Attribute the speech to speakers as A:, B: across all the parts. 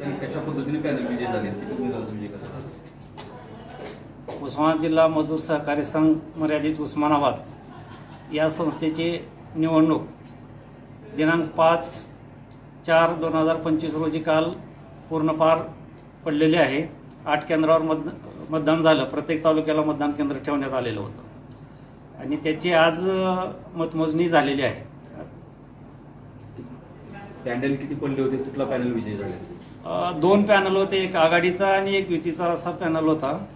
A: तर कशा पद्धतीने पॅनल विजय झाले कसा
B: उस्मानाबाद जिल्हा मजूर सहकारी संघ मर्यादित उस्मानाबाद या संस्थेची निवडणूक दिनांक पाच चार दोन हजार पंचवीस रोजी काल पूर्ण पार पडलेली आहे. आठ केंद्रावर मत मतदान झालं. प्रत्येक तालुक्याला मतदान केंद्र ठेवण्यात आलेलं होतं. आणि त्याची आज मतमोजणी झालेली आहे.
A: पॅनल किती पडले होते? कुठला पॅनल विजय झाले?
B: दोन पॅनल होते एक आघाडीचा आणि एक युतीचा असा पॅनल होता.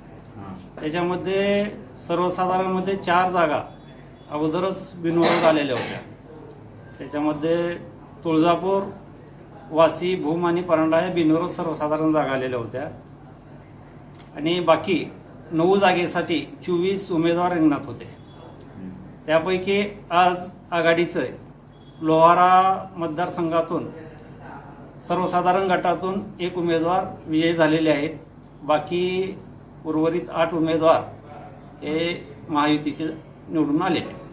B: त्याच्यामध्ये सर्वसाधारणमध्ये चार जागा अगोदरच बिनविरोध आलेल्या होत्या. त्याच्यामध्ये तुळजापूर वासी भूम आणि परांडा या बिनविरोध सर्वसाधारण जागा आलेल्या होत्या. आणि बाकी नऊ जागेसाठी चोवीस उमेदवार रिंगणात होते. त्यापैकी आज आघाडीचं लोहारा मतदारसंघातून सर्वसाधारण गटातून एक उमेदवार विजयी झालेले आहेत. बाकी उर्वरित आठ उमेदवार हे महायुतीचे निवडून आलेले आहेत.